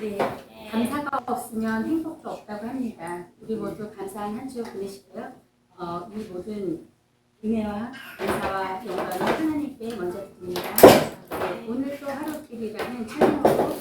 네, 감사가 없으면 행복도 없다고 합니다. 우리 모두 감사한 한 주 보내시고요. 어, 이 모든 은혜와 감사와 영광을 하나님께 먼저 드립니다. 네, 오늘 또 하루길이라는 찬양으로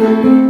내게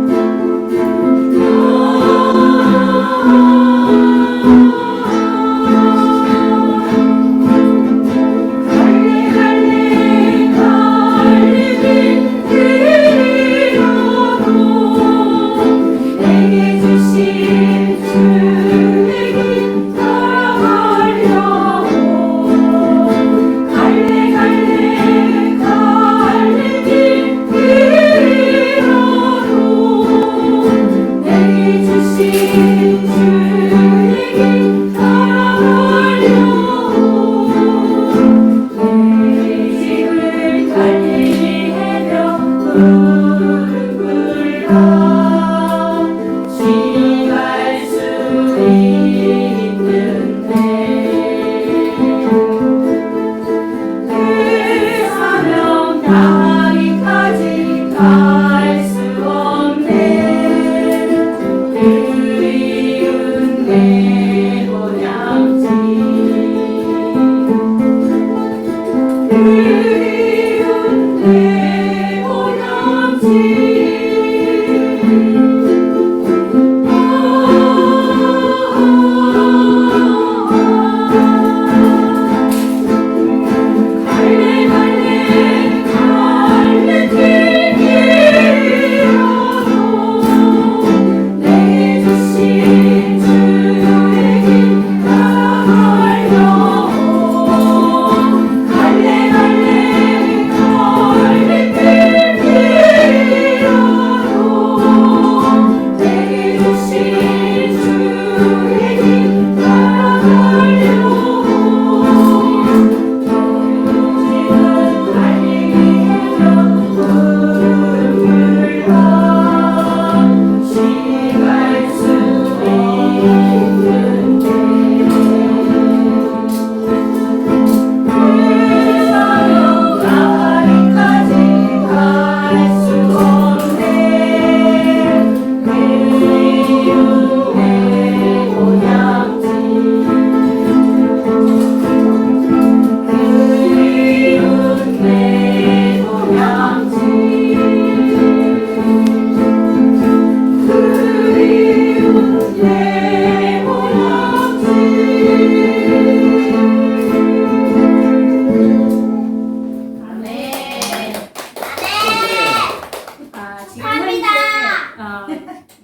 어,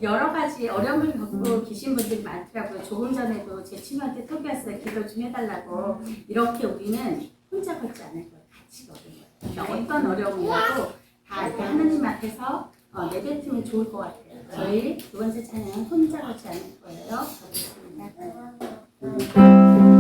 여러 가지 어려움을 겪고 음. 계신 분들이 많더라고요. 조금 전에도 제 친구한테 토비아스 기도 좀 해달라고 음. 이렇게 우리는 혼자 걷지 않을 거예요. 같이 걷는 거예요. 그러니까 네. 어떤 어려움이라도 다 하나님 앞에서 어, 내뱉으면 좋을 것 같아요. 저희 두 번째 찬양은 혼자 걷지 않을 거예요. 가보겠습니다.